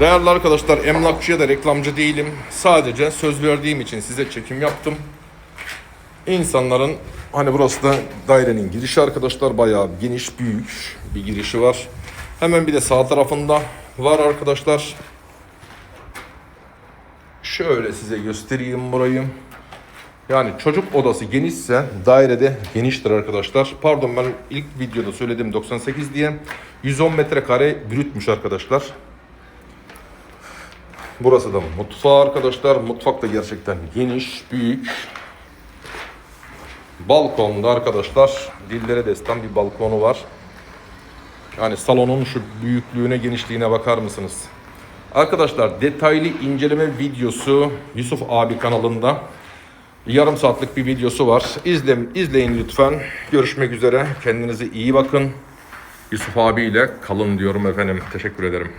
Değerli arkadaşlar emlakçıya da reklamcı değilim. Sadece söz verdiğim için size çekim yaptım. İnsanların hani burası da dairenin girişi arkadaşlar bayağı geniş büyük bir girişi var. Hemen bir de sağ tarafında var arkadaşlar. Şöyle size göstereyim burayı. Yani çocuk odası genişse dairede geniştir arkadaşlar. Pardon ben ilk videoda söyledim 98 diye. 110 metrekare brütmüş arkadaşlar. Burası da mutfağı arkadaşlar. Mutfak da gerçekten geniş, büyük. Balkonda arkadaşlar dillere destan bir balkonu var. Yani salonun şu büyüklüğüne, genişliğine bakar mısınız? Arkadaşlar detaylı inceleme videosu Yusuf abi kanalında yarım saatlik bir videosu var. İzle, izleyin lütfen. Görüşmek üzere. Kendinize iyi bakın. Yusuf abiyle kalın diyorum efendim. Teşekkür ederim.